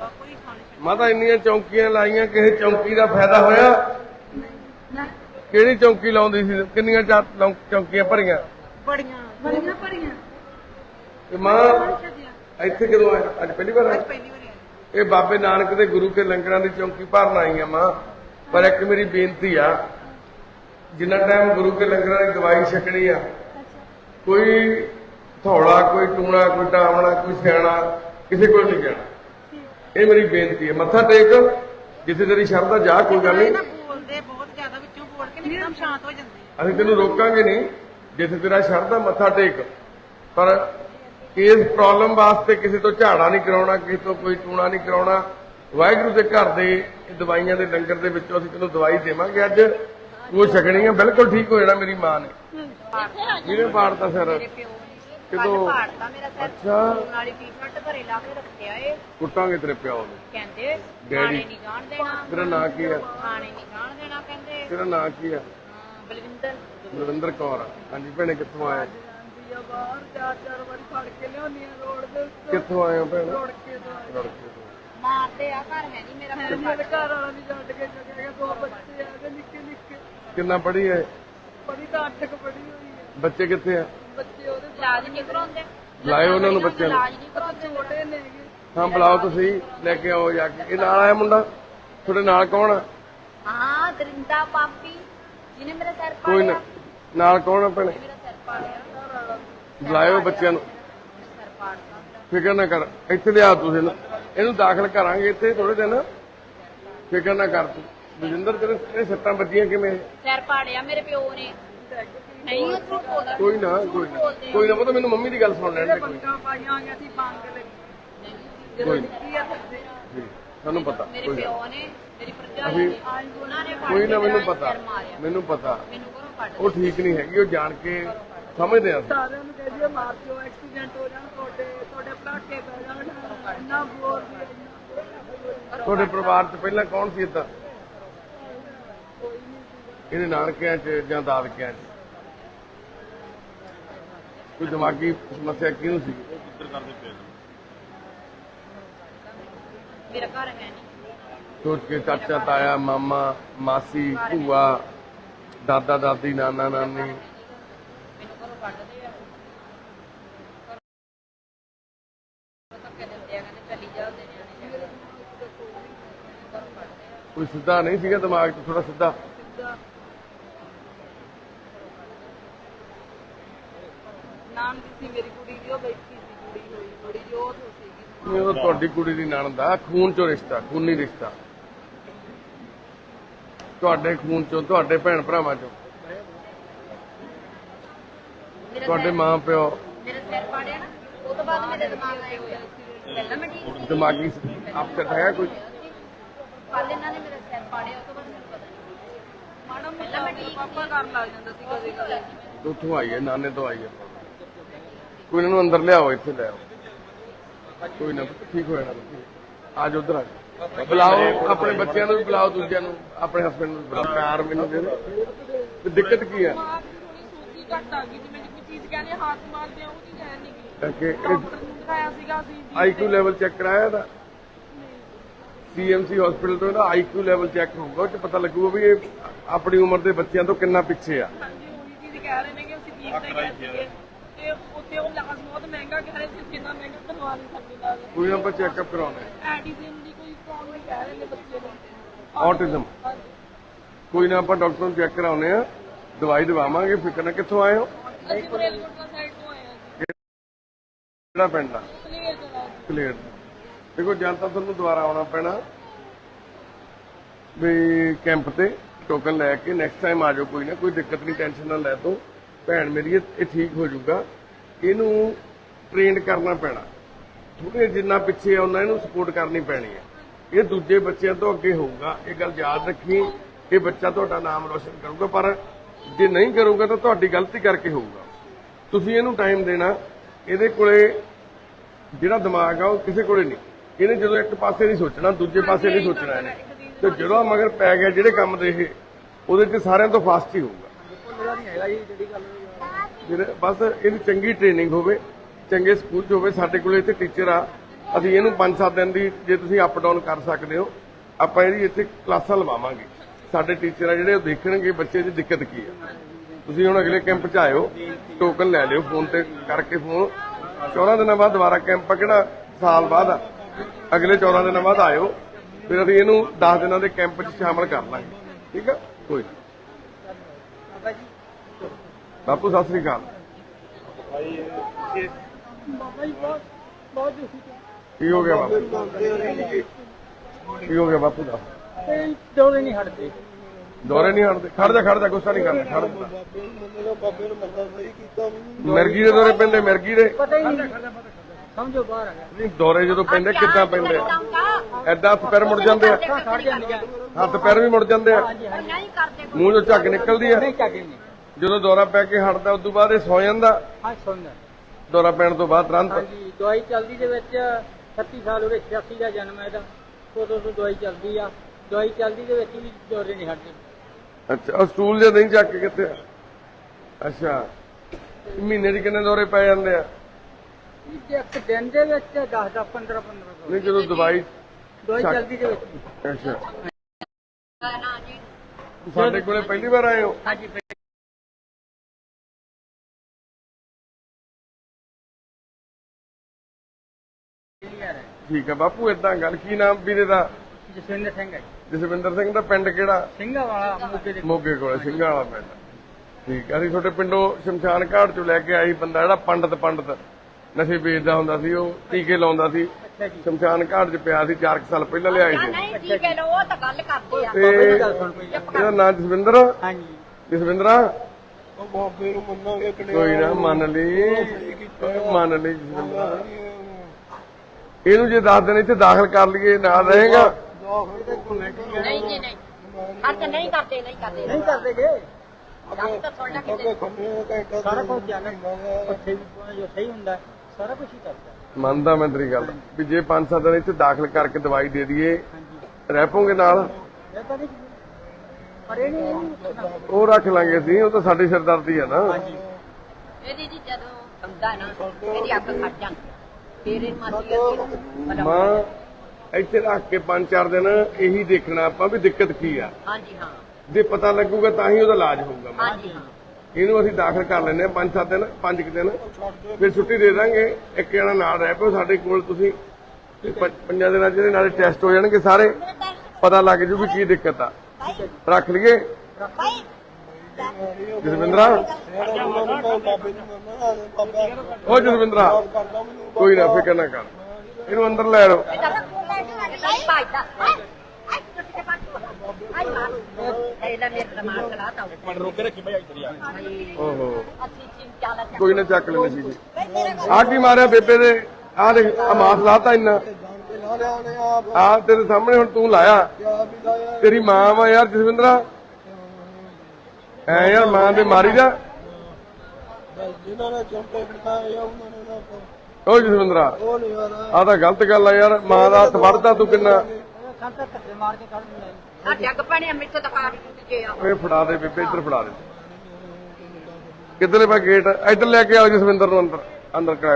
ਖਾਣ ਮਾਤਾ ਇੰਨੀਆਂ ਚੌਂਕੀਆਂ ਲਾਈਆਂ ਕਿਸੇ ਚੌਂਕੀ ਦਾ ਫਾਇਦਾ ਹੋਇਆ? ਕਿਹੜੀ ਚੌਂਕੀ ਲਾਉਂਦੀ ਸੀ? ਕਿੰਨੀਆਂ ਲੌਂ- ਚੌਂਕੀਆਂ ਭਰੀਆਂ? ਬੜੀਆਂ। ਬੜੀਆਂ ਭਰੀਆਂ। ਤੇ ਮਾਂ ਇੱਥੇ ਕਦੋਂ ਆਏ? ਅੱਜ ਪਹਿਲੀ ਵਾਰ ਆਏ? ਪਹਿਲੀ ਵਾਰੀ ਆਈ ਇਹ ਬਾਬੇ ਨਾਨਕ ਦੇ ਗੁਰੂ ਕੇ ਲੰਗਰਾਂ ਦੀ ਚੌਂਕੀ ਭਰਨ ਆਈ ਆ ਮਾਂ। ਪਰ ਇੱਕ ਮੇਰੀ ਬੇਨਤੀ ਆ ਜਿੰਨਾ ਟਾਈਮ ਗੁਰੂ ਕੇ ਲੰਗਰਾਂ ਦੀ ਦਵਾਈ ਛਕਣੀ ਆ ਕੋਈ ਥੋੜਾ ਕੋਈ ਟੂਣਾ ਕੋਈ ਟਾਵਣਾ ਕੋਈ ਸਿਆਣਾ ਕਿਸੇ ਕੋਲ ਨਹੀਂ ਜਾਣਾ। ਇਹ ਮੇਰੀ ਬੇਨਤੀ ਹੈ। ਮੱਥਾ ਟੇਕ। ਜਿੱਥੇ ਤੇਰੀ ਸ਼ਰਧਾ ਜਾ ਕੋਈ ਗੱਲ ਨਹੀਂ। ਨਾ ਬੋਲਦੇ ਬਹੁਤ ਜ਼ਿਆਦਾ ਵਿੱਚੋਂ ਬੋਲ ਕੇ ਨਾ ਇੱਕਦਮ ਸ਼ਾਂਤ ਹੋ ਜਾਂਦੇ। ਅਸੀਂ ਤੈਨੂੰ ਰੋਕਾਂਗੇ ਨਹੀਂ। ਜਿੱਥੇ ਤੇਰਾ ਸ਼ਰਧਾ ਮੱਥਾ ਟੇਕ। ਪਰ ਇਸ ਪ੍ਰੋਬਲਮ ਵਾਸਤੇ ਕਿਸੇ ਤੋਂ ਝਾੜਾ ਨਹੀਂ ਕਰਾਉਣਾ ਕਿਸੇ ਤੋਂ ਕੋਈ ਟੂਣਾ ਨਹੀਂ ਕਰਾਉਣਾ। ਵਾਹਿਗੁਰੂ ਦੇ ਘਰ ਦੇ ਇਹ ਦਵਾਈਆਂ ਦੇ ਲੰਗਰ ਦੇ ਵਿੱਚੋਂ ਅਸੀਂ ਤੈਨੂੰ ਦਵਾਈ ਦੇਵਾਂਗੇ ਅੱਜ। ਉਹ ਛਕਣੀ ਆ ਬਿਲਕੁਲ ਠੀਕ ਹੋ ਜਾਣਾ ਮੇਰੀ ਮਾਂ ਨੇ। ਜਿਹਨੇ ਪਾੜਤਾ ਸਿਰ। ਮੇਰੇ ਕਿਦੋਂ? ਪਾੜਤਾ ਮੇਰਾ ਸਿਰ ਅੱਛਾ। ਖੂਨ ਵਾਲੀ ਟੀ-ਸ਼ਰਟ ਘਰੇ ਲਾ ਕੇ ਰੱਖਿਆ ਏ। ਕੁੱਟਾਂਗੇ ਤੇਰੇ ਪਿਓ ਨੂੰ। ਕਹਿੰਦੇ ਡੈਡੀ। ਖਾਣੇ ਨਹੀਂ ਜਾਣ ਦੇਣਾ। ਤੇਰਾ ਨਾਂ ਕੀ ਹੈ? ਖਾਣੇ ਨਹੀਂ ਜਾਣ ਦੇਣਾ ਕਹਿੰਦੇ। ਤੇਰਾ ਨਾਂ ਕੀ ਹੈ? ਹਾਂ, ਬਲਵਿੰਦਰ। ਬਲਵਿੰਦਰ ਕੌਰ। ਹਾਂਜੀ ਭੈਣੇ ਕਿੱਥੋਂ ਆਏ? ਜਾਂਦੀ ਆ ਬਾਹਰ ਚਾਰ ਚਾਰ ਵਾਰੀ ਫੜ ਕੇ ਲਿਆਉਣੀ ਆ ਰੋਡ ਦੇ ਉੱਤੇ। ਕਿੱਥੋਂ ਆਏ ਹੋ ਭੈਣ? ਰੋੜ ਕੇ ਤੋਂ ਆਈ। ਲੜਕੇ ਤੋਂ ਮਾਰਦੇ ਆ ਘਰ ਹੈ ਨਹੀਂ ਮੇਰਾ। ਹੈ ਫਿਰ ਨੀ, ਮੇਰੇ ਘਰ ਵਾਲਾ ਵੀ ਛੱਡ ਕੇ ਚਲੇ ਗਿਆ ਦੋ ਬੱਚੇ ਆ ਤੇ ਨਿੱਕੇ ਨਿੱਕੇ। ਕਿੰਨਾ ਪੜ੍ਹੀ ਹੈ? ਬੜੀ ਤਾਂ ਅੱਠ ਕੁ ਪੜੀ ਹੋਈ ਹੈ। ਬੱਚੇ ਕਿੱਥੇ ਆ? ਬੱਚੇ ਉਹਦੇ ਇਲਾਜ ਨਹੀਂ ਕਰਾਉਂਦੇ ਲਾਏ ਉਹਨਾਂ ਨੂੰ ਬੱਚਿਆਂ ਨੂੰ। ਇਲਾਜ ਨਹੀਂ ਕਰਾਉਂਦੇ ਛੋਟੇ ਨੇ ਗੇ। ਹਾਂ ਬੁਲਾਓ ਤੁਸੀਂ ਲੈ ਕੇ ਆਓ ਜਾ ਕੇ। ਇਹ ਨਾਲ ਆਇਆ ਮੁੰਡਾ? ਤੁਹਾਡੇ ਨਾਲ ਕੌਣ ਆ? ਹਾਂ ਦਰਿੰਦਾ ਪਾਪੀ। ਜਿਹਨੇ ਮੇਰਾ ਸਿਰ ਕੋਈ ਨਾ। ਪਾੜਿਆ ਨਾਲ ਕੌਣ ਆ ਭੈਣੇ? ਮੇਰਾ ਸਿਰ ਪਾੜਿਆ ਬੁਲਾਇਓ ਬੱਚਿਆਂ ਨੂੰ। ਸਿਰ ਫਿਕਰ ਨਾ ਕਰ। ਇੱਥੇ ਲਿਆ ਤੁਸੀਂ ਇਹਨੂੰ। ਇਹਨੂੰ ਦਾਖਲ ਕਰਾਂਗੇ ਇੱਥੇ ਥੋੜੇ ਦਿਨ। ਫਿਕਰ ਨਾ ਕਰ ਤੂੰ। ਬਜਿੰਦਰ ਤੇਰੇ ਤੇਰੇ ਸੱਟਾਂ ਵੱਜੀਆਂ ਕਿਵੇਂ? ਸਿਰ ਪਾੜਿਆ ਮੇਰੇ ਪਿਓ ਨੇ। ਨਹੀਂ ਉਹ ਝੂਠ ਬੋਲਦਾ ਕੋਈ ਨਾ ਕੋਈ ਨਾ। ਕੋਈ ਨਾ ਪਤਾ ਮੈਨੂੰ ਮੰਮੀ ਦੀ ਗੱਲ ਸੁਣ ਲੈਣ ਦੇ ਕੋਈ ਪਾਈਆਂ ਹੋਈਆਂ ਸੀ ਨਾ। ਕੀ ਆ ਜੀ, ਸਾਨੂੰ ਪਤਾ ਮੇਰੇ ਕੋਈ ਨਾ ਪਿਓ ਨੇ ਮੇਰੀ ਭਰਜਾਈ ਅਸੀਂ- ਨੇ ਉਹਨਾਂ ਨੇ ਫੜ ਕੋਈ ਨਾ ਕੇ ਮੈਨੂੰ ਮੇਰਾ ਪਤਾ ਸਿਰ ਮਾਰਿਆ ਮੈਨੂੰ ਪਤਾ। ਮੈਨੂੰ ਘਰੋਂ ਕੱਢ ਉਹ ਠੀਕ ਨਹੀਂ ਹੈਗੀ ਉਹ ਜਾਣ ਕੇ ਸਮਝਦੇ ਆ ਅਸੀਂ। ਸਾਰਿਆਂ ਨੂੰ ਕਹਿੰਦੇ ਮਾਰ ਦਿਓ ਐਕਸੀਡੈਂਟ ਹੋ ਜਾਣ ਤੁਹਾਡੇ ਤੁਹਾਡੇ ਪਟਾਕੇ ਪੈ ਜਾਣ ਇੰਨਾ ਬੋਰ ਵੀ ਇੰਨਾ ਤੁਹਾਡੇ ਪਰਿਵਾਰ 'ਚ ਪਹਿਲਾਂ ਕੌਣ ਸੀ ਏਦਾਂ ਇਹਦੇ ਨਾਨਕਿਆਂ 'ਚ ਜਾਂ ਦਾਦਕਿਆਂ 'ਚ? ਕੋਈ ਦਿਮਾਗੀ ਸਮੱਸਿਆ ਕਿਹਨੂੰ ਸੀ? ਮੇਰਾ ਘਰ ਹੈ ਨਹੀਂ ਸੋਚ ਕੇ ਚਾਚਾ ਤਾਇਆ ਮਾਮਾ ਮਾਸੀ ਭੂਆ ਦਾਦਾ ਦਾਦੀ ਨਾਨਾ ਨਾਨੀ। ਮੈਨੂੰ ਘਰੋਂ ਕੱਢਦੇ ਆ। ਧੱਕੇ ਦਿੰਦੇ ਆ ਕਹਿੰਦੇ ਚੱਲੀ ਜਾ ਉਹਦੇ ਨਿਆਣੇ ਜਾ ਘਰੋਂ ਕੱਢਦੇ ਆ। ਕੋਈ ਸਿੱਧਾ ਨਹੀਂ ਸੀਗਾ ਦਿਮਾਗ 'ਚ ਥੋੜਾ ਸਿੱਧਾ? ਮੇਰੀ ਕੁੜੀ ਦੀ ਉਹ ਬੈਠੀ ਸੀ ਕੁੜੀ ਹੋਈ ਬੜੀ ਜੋਤ ਹੋ ਸੀਗੀ ਨਹੀਂ, ਉਹ ਤੁਹਾਡੀ ਕੁੜੀ ਦੀ ਨਣਦ ਆ ਖੂਨ 'ਚੋਂ ਰਿਸ਼ਤਾ ਖੂਨੀ ਰਿਸ਼ਤਾ। ਤੁਹਾਡੇ ਖੂਨ 'ਚੋਂ ਤੁਹਾਡੇ ਭੈਣ ਭਰਾਵਾਂ 'ਚੋਂ। ਮੇਰਾ ਤੁਹਾਡੇ ਸਿਰ ਮਾਂ ਪਿਓ। ਮੇਰਾ ਸਿਰ ਪਾੜਿਆ ਨਾ ਉਹ ਤੋਂ ਬਾਅਦ ਮੇਰੇ ਦਿਮਾਗ ਆਏ ਹੋਇਆ ਪਹਿਲਾਂ ਮੈਂ ਠੀਕ ਸੀ। ਦਿਮਾਗੀ ਅਪਸੈਟ ਹੈ ਕੋਈ? ਕੱਲ ਇਹਨਾਂ ਨੇ ਮੇਰਾ ਸਿਰ ਪਾੜਿਆ ਉਹ ਤੋਂ ਬਾਅਦ ਮੈਨੂੰ ਪਤਾ ਨਹੀਂ। ਮਾੜਾ ਪਹਿਲਾਂ ਮੈਂ ਠੀਕ ਪਾਪਾ ਕਰਨ ਲੱਗ ਜਾਂਦਾ ਸੀ ਕਦੇ ਕਦੇ ਉੱਥੋਂ ਆਈ ਹੈ ਨਾਨੇ ਤੋਂ ਆਈ ਹੈ। ਕੋਈ ਇਹਨਾਂ ਨੂੰ ਅੰਦਰ ਲਿਆਓ, ਇੱਥੇ ਲੈ ਆਓ। ਕੋਈ ਨਾ, ਠੀਕ ਹੋ ਜਾਣਾ। ਪੁੱਤ। ਉਧਰ ਆ ਬੁਲਾਓ, ਆਪਣੇ ਬੱਚਿਆਂ ਨੂੰ ਵੀ ਬੁਲਾਓ, ਦੂਜਿਆਂ ਨੂੰ, ਆਪਣੇ ਹਸਬੰਡ ਨੂੰ ਬੁਲਾਓ। ਪਿਆਰ ਮੈਨੂੰ ਦੇ ਦਿਓ। ਤੇ ਦਿੱਕਤ ਕੀ ਹੈ? ਘੱਟ ਆ ਗਈ ਜਿਵੇਂ ਕੋਈ ਚੀਜ਼ ਕਹਿੰਦੇ ਹੱਥ ਮਾਰਦੇ ਉਹ ਚੀਜ਼ ਹੈ ਨਹੀਂ ਕਿ ਡਾਕਟਰ ਸੀਗਾ ਅਸੀਂ ਆਈਕਿਊ ਲੈਵਲ ਚੈੱਕ ਕਰਾਇਆ ਦਾ ਸੀਐਮਸੀ ਹਸਪੀਟਲ ਤੋਂ ਇਹਦਾ ਆਈਕਿਊ ਲੈਵਲ ਚੈੱਕ ਹੋਊਗਾ, ਉਹ ਚ ਪਤਾ ਲੱਗੂਗਾ ਵੀ ਇਹ ਆਪਣੀ ਉਮਰ ਦੇ ਬੱਚਿਆਂ ਤੋਂ ਕਿੰਨਾ ਪਿੱਛੇ ਆ। ਹਾਂਜੀ, ਉਹੀ ਚੀਜ਼ ਕਹਿ ਰਹੇ ਨੇ ਕਿ ਅਸੀਂ ਫੀਸ ਤੇ ਗਏ ਸੀਗੇ। ਤੇ ਉੱਥੇ ਉਹ ਇਲਾਜ ਬਹੁਤ ਮਹਿੰਗਾ ਕਹਿ ਰਹੇ ਸੀ ਜਿੰਨਾ ਮਹਿੰਗਾ ਕਰਵਾ ਨਹੀਂ ਸਕਦੇ ਇਲਾਜ ਕੋਈ ਆਪਾਂ ਚੈੱਕਅਪ ਕਰਾਉਣਾ ਐਡੀਜ਼ਨ ਦੀ ਕੋਈ ਪ੍ਰੋਬਲਮ ਕਹਿ ਰਹੇ ਨੇ ਬੱਚੇ ਨੂੰ। ਆਟਿਜ਼ਮ ਕੋਈ ਨਾ ਆਪਾਂ ਡਾਕਟਰ ਨੂੰ ਚੈੱਕ ਕਰਾਉਨੇ ਆ। ਦਵਾਈ ਦਵਾਵਾਂਗੇ ਫਿਕਰ ਨਾ ਕਿੱਥੋਂ ਆਏ ਹੋ? ਅਸੀਂ ਬਰੇਲਕੋਟਲਾ ਸਾਈਡ ਤੋਂ ਆਏ ਹਾਂ ਜੀ। ਕਿਹੜਾ ਪਿੰਡ ਆ? ਕਲੀਅਰ ਦੇਖੋ ਜਾਂ ਤਾਂ ਤੁਹਾਨੂੰ ਦੁਬਾਰਾ ਆਉਣਾ ਪੈਣਾ ਵੀ ਕੈਂਪ ਤੇ ਟੋਕਨ ਲੈ ਕੇ ਨੈਕਸਟ ਟਾਈਮ ਆ ਜਾਓ ਕੋਈ ਨਾ ਕੋਈ ਦਿੱਕਤ ਨਹੀਂ ਟੈਨਸ਼ਨ ਨਾ ਲੈ ਤੋ ਭੈਣ ਮੇਰੀ ਇਹ ਠੀਕ ਹੋ ਜਾਊਗਾ। ਇਹਨੂੰ ਟ੍ਰੇਨਡ ਕਰਨਾ ਪੈਣਾ। ਥੋੜੇ ਜਿੰਨਾ ਪਿੱਛੇ ਆ ਉਹਨਾਂ ਇਹਨੂੰ ਸਪੋਰਟ ਕਰਨੀ ਪੈਣੀ ਹੈ ਇਹ ਦੂਜੇ ਬੱਚਿਆਂ ਤੋਂ ਅੱਗੇ ਹੋਊਗਾ। ਇਹ ਗੱਲ ਯਾਦ ਰੱਖੀ। ਇਹ ਬੱਚਾ ਤੁਹਾਡਾ ਨਾਮ ਰੋਸ਼ਨ ਕਰੂਗਾ ਪਰ ਜੇ ਨਹੀਂ ਕਰੂਗਾ ਤਾਂ ਤੁਹਾਡੀ ਗਲਤੀ ਕਰਕੇ ਹੋਊਗਾ। ਤੁਸੀਂ ਇਹਨੂੰ ਟਾਈਮ ਦੇਣਾ। ਇਹਦੇ ਕੋਲੇ ਜਿਹੜਾ ਦਿਮਾਗ ਆ ਉਹ ਕਿਸੇ ਕੋਲੇ ਨਹੀਂ। ਇਹਨੇ ਜਦੋਂ ਇੱਕ ਪਾਸੇ ਨਹੀਂ ਸੋਚਣਾ ਦੂਜੇ ਪਾਸੇ ਨਹੀਂ ਸੋਚਣਾ ਇਹਨੇ। ਤੇ ਜਦੋਂ ਮਗਰ ਪੈ ਗਿਆ ਜਿਹੜੇ ਕੰਮ ਦੇ ਇਹ ਉਹਦੇ ਤੇ ਸਾਰਿਆਂ ਤੋਂ ਫਾਸਟ ਹੀ ਹੋਊਗਾ। ਜਿਹੜੇ ਬਸ ਇਹਦੀ ਚੰਗੀ ਟ੍ਰੇਨਿੰਗ ਹੋਵੇ ਚੰਗੇ ਸਕੂਲ 'ਚ ਹੋਵੇ ਸਾਡੇ ਕੋਲੇ ਇੱਥੇ ਟੀਚਰ ਆ। ਅਸੀਂ ਇਹਨੂੰ 5-7 ਦਿਨ ਦੀ ਜੇ ਤੁਸੀਂ ਅਪ ਡਾਊਨ ਕਰ ਸਕਦੇ ਹੋ ਆਪਾਂ ਇਹਦੀ ਇੱਥੇ ਕਲਾਸਾਂ ਲਵਾਵਾਂਗੇ। ਸਾਡੇ ਟੀਚਰ ਆ ਜਿਹੜੇ ਉਹ ਦੇਖਣਗੇ ਬੱਚੇ ਦੀ ਦਿੱਕਤ ਕੀ ਹੈ ਤੁਸੀਂ ਹੁਣ ਅਗਲੇ ਕੈਂਪ 'ਚ ਆਇਓ ਟੋਕਨ ਲੈ ਲਿਓ ਫੋਨ ਤੇ ਕਰਕੇ ਫੋਨ 14 ਦਿਨਾਂ ਬਾਅਦ ਦੁਬਾਰਾ ਕੈਂਪ ਆ ਕਿਹੜਾ ਸਾਲ ਬਾਅਦ ਆ। ਅਗਲੇ 14 ਦਿਨਾਂ ਬਾਅਦ ਆਇਓ ਫਿਰ ਅਸੀਂ ਇਹਨੂੰ 10 ਦਿਨਾਂ ਦੇ ਕੈਂਪ 'ਚ ਸ਼ਾਮਲ ਕਰ ਲਾਂਗੇ। ਠੀਕ ਆ? ਕੋਈ ਨਾ। ਬਾਪੂ ਸਤਿ ਸ੍ਰੀ ਅਕਾਲ। ਬਾਬਾ ਜੀ ਬਹੁਤ ਬਹੁਤ ਦੁਖੀ ਹੈ ਕੀ ਹੋ ਗਿਆ ਬਾਪੂ? ਕੀ ਹੋ ਗਿਆ ਬਾਪੂ ਦਾ? ਤੇ ਡੋਲੇ ਨਹੀਂ ਹਟਦੇ। ਦੌਰੇ ਨਹੀਂ ਹਟਦੇ। ਖੜ ਜਾ ਖੜ ਜਾ ਗੁੱਸਾ ਨਹੀਂ ਕਰਨਾ ਖੜ ਜਾ। ਬਾਬੇ ਨੂੰ ਮੰਨਦਾ ਸਹੀ ਕੀਤਾ ਵੀ ਮਿਰਗੀ ਦੇ ਦੌਰੇ ਪੈਂਦੇ ਮਿਰਗੀ ਦੇ। ਪਤਾ ਹੀ ਨਹੀਂ। ਸਮਝੋ ਬਾਹਰ ਆ ਗਿਆ। ਨਹੀਂ ਦੌਰੇ ਜਦੋਂ ਪੈਂਦੇ ਕਿੱਦਾਂ ਪੈਂਦੇ ਐਦਾਂ ਹੱਥ ਪੈਰ ਮੁੜ ਜਾਂਦੇ ਆ। ਹੱਥ ਪੈਰ ਵੀ ਮੁੜ ਜਾਂਦੇ ਆ। ਨਹੀਂ ਕਰਦੇ ਮੂੰਹ ਚੋਂ ਝੱਗ ਨਿਕਲਦੀ ਆ। ਨਹੀਂ ਚੱਗੇ ਨਹੀਂ। ਜਦੋਂ ਦੌਰਾ ਪੈ ਕੇ ਹਟਦਾ ਉਸ ਤੋਂ ਬਾਅਦ ਇਹ ਸੌ ਜਾਂਦਾ। ਹਾਂ ਸੁਣਦਾ ਦੌਰਾ ਪੈਣ ਤੋਂ ਬਾਅਦ ਤੁਰੰਤ। ਹਾਂਜੀ ਦਵਾਈ ਚੱਲਦੀ ਦੇ ਵਿੱਚ 36 ਸਾਲ ਹੋ ਗਏ 86 ਦਾ ਜਨਮ ਹੈ ਇਹਦਾ। ਉਦੋਂ ਤੋਂ ਦਵਾਈ ਚੱਲਦੀ ਆ। ਦਵਾਈ ਚੱਲਦੀ ਦੇ ਵਿੱਚ ਵੀ ਡੋਰੇ ਨਹੀਂ ਹਟਦੇ। ਅੱਛਾ ਉਹ ਸਟੂਲ ਜੇ ਨਹੀਂ ਚੱਕ ਕੇ ਕਿੱਥੇ ਆ? ਅੱਛਾ ਮਹੀਨੇ ਦੀ ਕਿੰਨੇ ਦੌਰੇ ਪੈ ਜਾਂਦੇ ਆ? ਇਹ ਇੱਕ ਦਿਨ ਦੇ ਵਿੱਚ 10 10 15 15 ਨਹੀਂ ਜਦੋਂ ਦਵਾਈ ਦਵਾਈ ਚੱਲਦੀ ਦੇ ਵਿੱਚ। ਅੱਛਾ। ਸਾਡੇ ਕੋਲੇ ਪਹਿਲੀ ਵਾਰ ਆਏ ਹੋ? ਹਾਂਜੀ ਹੈ ਠੀਕ ਆ ਬਾਪੂ ਇਦਾਂ ਗੱਲ ਕੀ ਨਾਮ ਵੀਰੇ ਦਾ? ਜਸਵਿੰਦਰ ਸਿੰਘ ਹੈ ਜਸਵਿੰਦਰ ਸਿੰਘ ਦਾ ਪਿੰਡ ਕਿਹੜਾ? ਸਿੰਘਾ ਵਾਲਾ ਮੁੱਦੇ ਦੇ ਮੋਗੇ ਕੋਲੇ ਸਿੰਘਾਂ ਵਾਲਾ ਪਿੰਡ। ਠੀਕ ਆ ਅਸੀਂ ਤੁਹਾਡੇ ਪਿੰਡੋਂ ਸ਼ਮਸ਼ਾਨ ਘਾਟ ਚੋਂ ਲੈ ਕੇ ਆਈ ਬੰਦਾ ਜਿਹੜਾ ਪੰਡਤ ਪੰਡਤ। ਨਸ਼ੇ ਵੇਚਦਾ ਹੁੰਦਾ ਸੀ ਉਹ ਟੀਕੇ ਲਾਉਂਦਾ ਸੀ। ਸ਼ਮਸ਼ਾਨ ਘਾਟ 'ਚ ਪਿਆ ਸੀ 4 ਸਾਲ ਪਹਿਲਾਂ ਲਿਆਏ ਸੀ। ਨਹੀਂ ਠੀਕ ਹੈ ਲੋ ਉਹ ਤਾਂ ਗੱਲ ਕਰਦੇ ਆ। ਇਹਦਾ ਨਾਂ ਜਸਵਿੰਦਰ? ਹਾਂਜੀ। ਜਸਵਿੰਦਰਾ? ਉਹ ਬਾਬੇ ਨੂੰ ਮੰਨਾਂਗੇ ਕਿਨੇ ਕੋਈ ਨਾ ਮੰਨ ਲਈ। ਮੰਨ ਲਈ ਜਸਵਿੰਦਰਾ। ਇਹਨੂੰ ਜੇ 10 ਦਿਨ ਇੱਥੇ ਦਾਖਲ ਕਰ ਲਈਏ ਨਾਲ ਰਹੇਗਾ। ਨਹੀਂ ਜੀ ਨਹੀਂ। ਨਹੀਂ ਕਰਦੇ ਨਹੀਂ ਕਰਦੇ। ਨਹੀਂ ਕਰਦੇਗੇ ਗੱਲ ਤਾਂ ਸੁਣ ਲੈ ਕਿਤੇ। ਅੱਗੇ ਖੰਨੇ ਘੰਟਾ ਸਾਰਾ ਕੁਝ ਜਾਣਾ ਉੱਥੇ ਵੀ ਜੋ ਸਹੀ ਹੁੰਦਾ ਸਾਰਾ ਕੁਝ ਹੀ ਕਰਦਾ ਮੰਨਦਾ ਮੈਂ ਤੇਰੀ ਗੱਲ। ਵੀ ਜੇ 5-7 ਦਿਨ ਇੱਥੇ ਦਾਖਲ ਕਰਕੇ ਦਵਾਈ ਦੇ ਦਈਏ ਰਹਿ ਪੋਗੇ ਨਾਲ? ਇਹ ਤਾਂ ਨਹੀਂ ਪਰ ਇਹ ਨਹੀਂ ਇਹ ਨਹੀਂ ਉਹ ਰੱਖ ਲਾਂਗੇ ਅਸੀਂ ਉਹ ਤਾਂ ਸਾਡੀ ਸਿਰਦਰਦੀ ਆ ਨਾ। ਹਾਂਜੀ। ਇਹਦੀ ਜੀ ਜਦੋਂ ਹੁੰਦਾ ਨਾ ਇਹਦੀ ਅੱਖ ਖੜ ਜਾਂਦੀ। ਮਾਸੀ ਅੱਗੇ ਮਾਂ ਇੱਥੇ ਰੱਖ ਕੇ 5-4 ਦਿਨ ਇਹੀ ਦੇਖਣਾ ਆਪਾਂ ਵੀ ਦਿੱਕਤ ਕੀ ਆ। ਹਾਂਜੀ ਹਾਂ। ਜੇ ਪਤਾ ਲੱਗੂਗਾ ਤਾਂ ਹੀ ਉਹਦਾ ਇਲਾਜ ਹੋਊਗਾ ਮਾਂ। ਹਾਂਜੀ ਹਾਂ। ਇਹਨੂੰ ਅਸੀਂ ਦਾਖਲ ਕਰ ਲੈਂਦੇ ਆ 5-7 ਦਿਨ 5 ਦਿਨ। ਫਿਰ ਛੁੱਟੀ ਦੇ ਦਾਂਗੇ ਇੱਕ ਜਣਾ ਨਾਲ ਰਹਿ ਪਿਓ ਸਾਡੇ ਕੋਲ ਤੁਸੀਂ ਤੇ ਪੰਜਾਂ ਦਿਨਾਂ ਚ ਇਹਦੇ ਨਾਲੇ ਟੈਸਟ ਹੋ ਜਾਣਗੇ ਸਾਰੇ। ਪਤਾ ਲੱਗ ਜੂ ਵੀ ਕੀ ਦਿੱਕਤ ਆ। ਰੱਖ ਲਈਏ। ਜਸਵਿੰਦਰਾ ਉਹ ਜਸਵਿੰਦਰਾ ਕੋਈ ਨਾ, ਫਿਕਰ ਨਾ ਕਰ। ਇਹਨੂੰ ਅੰਦਰ ਲੈ ਲਓ। ਓਹੋ। ਕੋਈ ਨਾ ਚੱਕ ਲੈਣਾ ਜੀ। ਆ ਕੀ ਮਾਰਿਆ ਬੇਬੇ ਦੇ ਆ ਦੇਖ ਮਾਸ ਲਾਤਾ ਇੰਨਾ। ਲਾ ਲਿਆ ਨੇ ਆ ਤੇਰੇ ਸਾਹਮਣੇ ਹੁਣ ਤੂੰ ਲਾਇਆ। ਤੇਰੀ ਮਾਂ ਵਾ ਯਾਰ ਜਸਵਿੰਦਰਾ ਐ ਯਾਰ ਮਾਂ ਦੇ ਮਾਰੀ ਦਾ। ਜਿਨ੍ਹਾਂ ਨੇ ਚੰਪੇ ਬਿਠਾਏ ਆ ਉਹਨਾਂ ਨੇ ਨਾ ਓ ਜਸਵਿੰਦਰਾ ਉਹ ਨਹੀਂ ਆਦਾ ਆ ਤਾਂ ਗਲਤ ਗੱਲ ਆ ਯਾਰ ਮਾਂ ਦਾ ਹੱਥ ਵੜਦਾ ਤੂੰ ਕਿੰਨਾ। ਸੰਤਾ ਧੱਕੇ ਮਾਰ ਕੇ ਕੱਢ ਦਿੰਦਾ ਆ ਡੱਗ ਪਣੇ ਮਿੱਠੋ ਤਾਂ ਕਾਰ ਜੇ ਆ। ਇਹ ਫੜਾ ਦੇ ਬੇਬੇ ਇੱਧਰ ਫੜਾ ਦੇ। ਕਿੱਧਰਲੇ ਪਾ ਗੇਟ ਇੱਧਰ ਲੈ ਕੇ ਆਓ ਜਸਵਿੰਦਰ ਨੂੰ ਅੰਦਰ ਅੰਦਰ ਕਰਾਓ